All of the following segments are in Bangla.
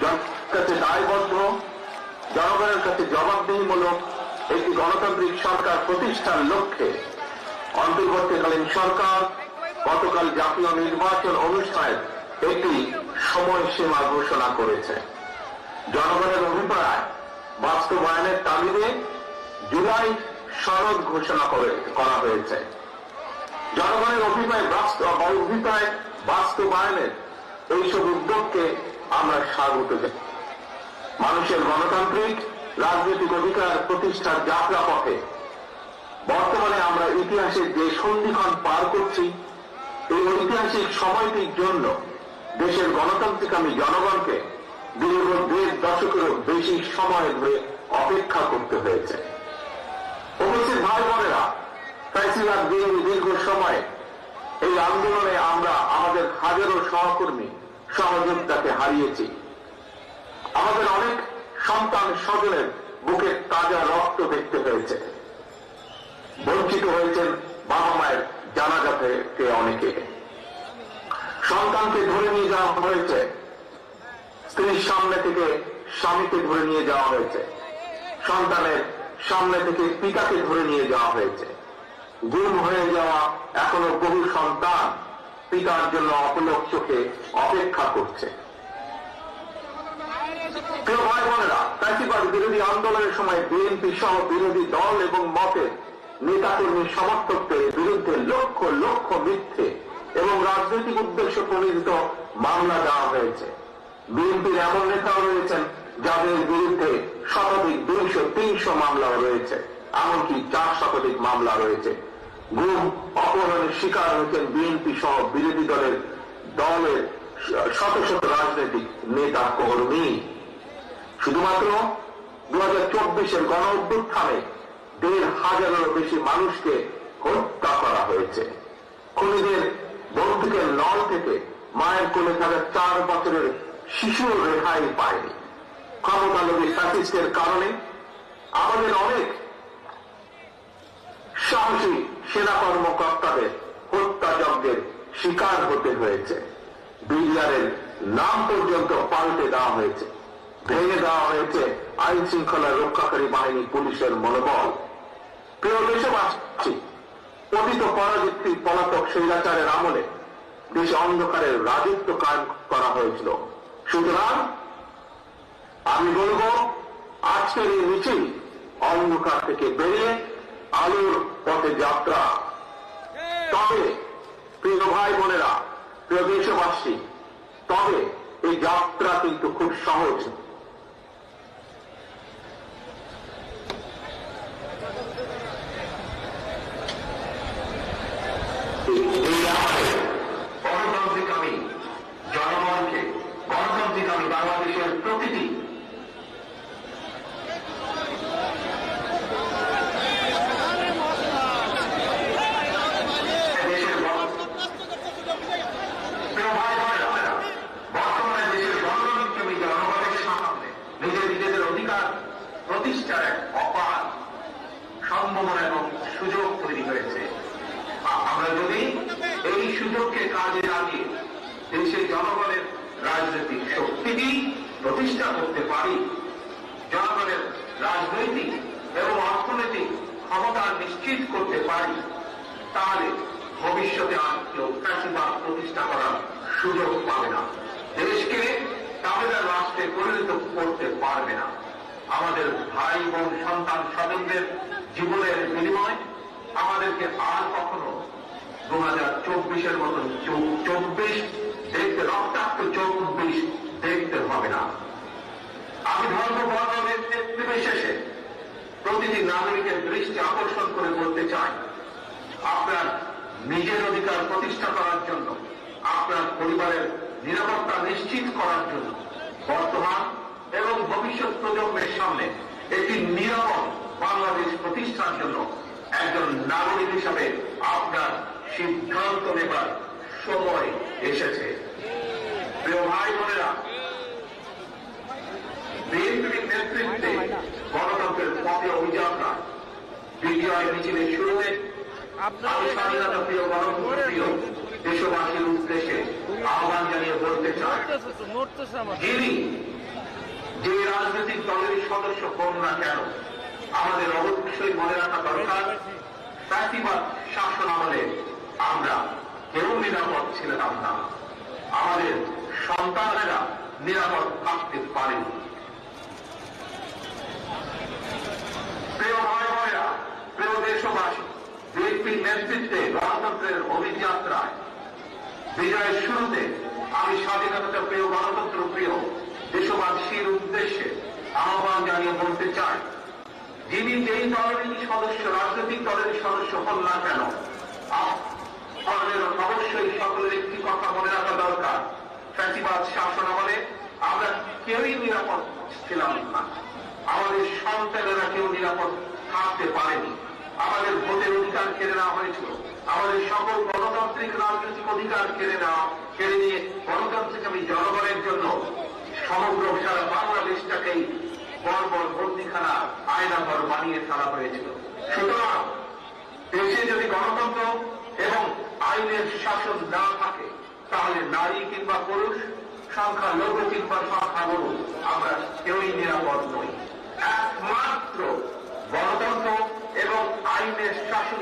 কাছে দায়বদ্ধ, জনগণের কাছে জবাবদিহিমূলক একটি গণতান্ত্রিক সরকার প্রতিষ্ঠার লক্ষ্যে অন্তর্বর্তীকালীন সরকার গতকাল জাতীয় নির্বাচন অনুষ্ঠানের একটি সময়সীমা ঘোষণা করেছে। জনগণের অভিপ্রায় বাস্তবায়নের তাগিদে জুলাই সনদ ঘোষণা করে, করা হয়েছে। জনগণের অভিপ্রায় অভিপ্রায় বাস্তবায়নের এইসব উদ্যোগকে আমরা স্বাগত জানাই। মানুষের গণতান্ত্রিক, রাজনৈতিক অধিকার প্রতিষ্ঠার যাত্রা পথে বর্তমানে আমরা ইতিহাসের যে সন্ধিক্ষণ পার করছি, এই ঐতিহাসিক সময়টির জন্য দেশের গণতান্ত্রিক আমি জনগণকে দীর্ঘ দেড় দশকেরও বেশি সময় ধরে অপেক্ষা করতে হয়েছে। উপস্থিত ভাই বোনেরা, ফ্যাসিবাদ বিরোধী দীর্ঘ সময় এই আন্দোলনে আমরা আমাদের হাজারো সহকর্মী সহযোগিতাকে হারিয়েছি। আমাদের অনেক সন্তান স্বজনের বুকে তাজা রক্ত দেখতে হয়েছে। বঞ্চিত হয়েছেন বাবা মায়ের জানাজা থেকে অনেকে। সন্তানকে ধরে নিয়ে যাওয়া হয়েছে। স্ত্রীর সামনে থেকে স্বামীকে ধরে নিয়ে যাওয়া হয়েছে। সন্তানের সামনে থেকে পিতাকে ধরে নিয়ে যাওয়া হয়েছে। গুম হয়ে যাওয়া এখনও বহু সন্তান পিতার জন্য অপলক চোখে অপেক্ষা করছে। প্রিয় ভাই বোনেরা ফ্যাসিবাদ বিরোধী আন্দোলনের সময় বিএনপি সহ বিরোধী দল এবং মতের নেতাকর্মী সমর্থকদের বিরুদ্ধে লক্ষ লক্ষ মিথ্যে এবং রাজনৈতিক উদ্দেশ্য প্রণীত মামলা দেওয়া হয়েছে। বিএনপির এমন নেতাও রয়েছেন যাদের বিরুদ্ধে শতাধিক দুইশো, তিনশো মামলাও রয়েছে, এমনকি চার শতাধিক মামলা রয়েছে। গুম, অপহরণের শিকার হয়েছেন বিএনপি সহ বিরোধী দলের দলের শত শত রাজনৈতিক নেতা কর্মী। শুধুমাত্র দু হাজার চব্বিশের গণ অভ্যুত্থানে দেড় হাজারেরও বেশি মানুষকে হত্যা করা হয়েছে। খুনিদের বন্দুকের নল থেকে মায়ের কোলে থাকা চার বছরের শিশু রেহাই পায়নি। ক্ষমতালোভী ফ্যাসিস্টের কারণে আমাদের অনেক সাহসী সেনা কর্মকর্তাদের হত্যাযজ্ঞের শিকার হতে হয়েছে। বিডিআরের নাম পর্যন্ত পাল্টে দেওয়া হয়েছে। ভেঙে দেওয়া হয়েছে আইন শৃঙ্খলা রক্ষাকারী বাহিনী পুলিশের মনোবল। প্রিয় দেশবাসী পতিত পরাজিত্রী পলাতক স্বৈরাচারের আমলে দেশে অন্ধকারের রাজত্ব কায়েম করা হয়েছিল। সুতরাং আমি বলব, আজকের এই মিছিল অন্ধকার থেকে বেরিয়ে আলোর পথে যাত্রা। তবে প্রিয় ভাই বোনেরা প্রিয় দেশবাসী তবে এই যাত্রা কিন্তু খুব সহজ এই আমাদের গণতান্ত্রিক আমি জনগণকে গণতান্ত্রিক আমি বাংলাদেশের প্রতিটি দেশের গণ- প্রিয় ভাই বোনেরা, বর্তমানে দেশের গণতন্ত্রী জনগণের সামনে নিজের নিজেদের অধিকার প্রতিষ্ঠার এক অপার সম্ভাবনা এবং সুযোগ তৈরি হয়েছে আ- আমরা যদি এই সুযোগকে কাজে লাগিয়ে দেশের জনগণের রাজনৈতিক শক্তিটি প্রতিষ্ঠা করতে পারি। জনগণের রাজনৈতিক এবং অর্থনৈতিক ক্ষমতা নিশ্চিত করতে পারি, তাহলে ভবিষ্যতে আর কেউ ফ্যাসিবাদ প্রতিষ্ঠা করার সুযোগ পাবে না। দেশকে তাবেদার রাষ্ট্রে পরিণত করতে পারবে না। আমাদের ভাই বোন, সন্তান স্বজনদের জীবনের বিনিময় আমাদেরকে আর কখনো দু হাজার চব্বিশের মতন চব্বিশ দেখতে, রক্তাক্ত চব্বিশ দেখতে হবে না। জাতি ধর্ম বর্ণ নির্বিশেষে প্রতিটি নাগরিকের দৃষ্টি আকর্ষণ করে বলতে চাই, আপনার নিজের অধিকার প্রতিষ্ঠা করার জন্য, আপনার পরিবারের নিরাপত্তা নিশ্চিত করার জন্য, বর্তমান এবং ভবিষ্যৎ প্রজন্মের সামনে একটি নিরাপদ বাংলাদেশ প্রতিষ্ঠার জন্য একজন নাগরিক হিসাবে আপনার সিদ্ধান্ত নেবার সময় এসেছে। প্রিয় ভাই বোনেরা বিজয় মিছিলের শুরুতে আমি স্বাধীনতা প্রিয় গণতন্ত্র প্রিয় দেশবাসীর উদ্দেশ্যে আহ্বান জানিয়ে বলতে চাই। যিনি যে রাজনৈতিক দলের সদস্য হন না কেন আমাদের অবশ্যই মনে রাখা দরকার ফ্যাসিবাদ শাসন আমলে আমরা কেউ নিরাপদ ছিলাম না। আমাদের সন্তানেরা নিরাপদ থাকতে পারেনি প্রিয় ভাই বোনেরা প্রিয় দেশবাসী বিএনপির নেতৃত্বে গণতন্ত্রের অভিযাত্রায় বিজয়ের শুরুতে আমি স্বাধীনতা প্রিয় গণতন্ত্র প্রিয় দেশবাসীর উদ্দেশ্যে আহ্বান জানিয়ে বলতে চাই, যিনি যেই দলেরই সদস্য, রাজনৈতিক দলের সদস্য হন না কেন অবশ্যই সকলের একটি কথা মনে রাখা দরকার। ফ্যাসিবাদ শাসন আমলে আমরা কেউই নিরাপদ ছিলাম না। আমাদের সন্তানেরা কেউ নিরাপদ থাকতে পারেনি। আমাদের ভোটের অধিকার কেড়ে নেওয়া হয়েছিল। আমাদের সকল গণতান্ত্রিক রাজনৈতিক অধিকার কেড়ে নেওয়া, কেড়ে নিয়ে গণতান্ত্রিক আমি জনগণের জন্য সমগ্র সারা বাংলাদেশটাকেই বর্বর বন্দিখানা আয়নাঘর বানিয়ে ফেলা হয়েছিল। সুতরাং দেশে যদি গণতন্ত্র এবং আইনের শাসন না থাকে, তাহলে নারী কিংবা পুরুষ, সংখ্যা লঘু কিংবা সংখ্যা লঘু আমরা কেউই নিরাপদ নই একমাত্র গণতন্ত্র এবং আইনের শাসন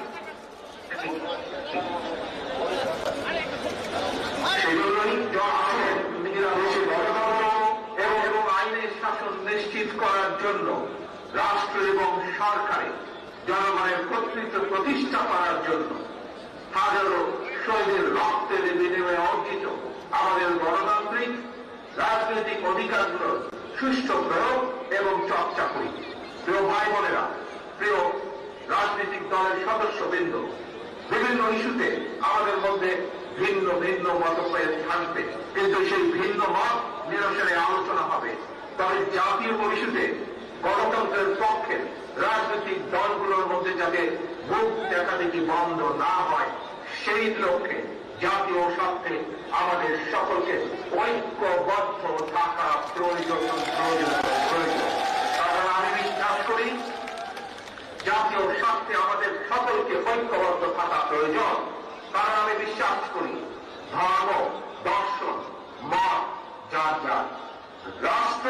সেজন্যই জনগণের নিজেরা দেশে গণতন্ত্র এবং এবং আইনের শাসন নিশ্চিত করার জন্য রাষ্ট্র এবং সরকারে জনগণের কর্তৃত্ব প্রতিষ্ঠা করার জন্য হাজারো শহীদের রক্তের বিনিময়ে অর্জিত আমাদের গণতান্ত্রিক, রাজনৈতিক অধিকারগুলোর সুষ্ঠু প্রয়োগ এবং চর্চা করি। প্রিয় ভাই বোনেরা, প্রিয় রাজনৈতিক দলের সদস্যবৃন্দ, বিভিন্ন ইস্যুতে আমাদের মধ্যে ভিন্ন ভিন্ন মতভেদ থাকবে। কিন্তু সেই ভিন্ন মত নিরসনে আলোচনা হবে। তবে জাতীয় ইস্যুতে গণতন্ত্রের পক্ষে রাজনৈতিক দলগুলোর মধ্যে যাতে মুখ দেখাদেখি বন্ধ না হয়, সেই লক্ষ্যে জাতীয় স্বার্থে আমাদের সকলকে ঐক্যবদ্ধ থাকা প্রয়োজন প্রয়োজন আমি বিশ্বাস করি, জাতীয় স্বার্থে আমাদের সকলকে ঐক্যবদ্ধ থাকা প্রয়োজন। কারণ আমি বিশ্বাস করি ধর্ম দর্শন মত যার যার রাষ্ট্র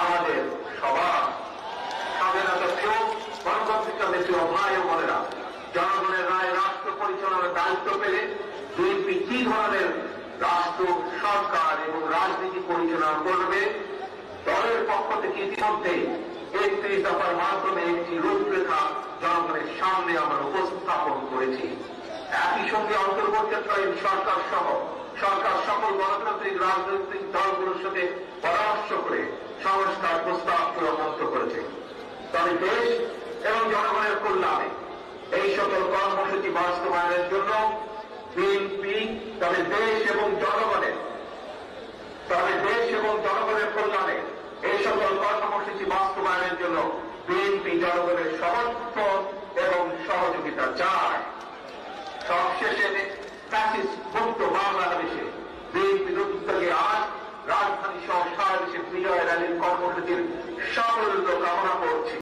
আমাদের সবার স্বাধীনতা প্রিয় গণতান্ত্রিক প্রিয় ভাই ও বোনেরা জনগণের রায় রাষ্ট্র পরিচালনার দায়িত্ব পেলে বিএনপি কি ধরনের রাষ্ট্র সরকার এবং রাজনীতি পরিচালনা করবে। দলের পক্ষ থেকে ইতিমধ্যে একত্রিশ দফার মাধ্যমে একটি রূপরেখা জনগণের সামনে আমরা উপস্থাপন করেছি। একই সঙ্গে অন্তর্বর্তীকালীন সরকার সহ সরকার সকল গণতান্ত্রিক রাজনৈতিক দলগুলোর সাথে পরামর্শ করে সংস্কার প্রস্তাব চূড়ান্ত করেছে। তবে দেশ এবং জনগণের কল্যাণে এই সকল কর্মসূচি বাস্তবায়নের জন্য বিএনপি, তবে দেশ এবং জনগণের তাহলে দেশ এবং জনগণের কল্যাণে এই সকল কর্মসূচি বাস্তবায়নের জন্য বিএনপি জনগণের সমর্থন এবং সহযোগিতা চায়। সবশেষে মুক্ত বাংলাদেশে বিএনপি উদ্যোগে আজ রাজধানী সহ সারা দেশে বিজয় র্যালির কর্মসূচির সাফল্য কামনা করছি।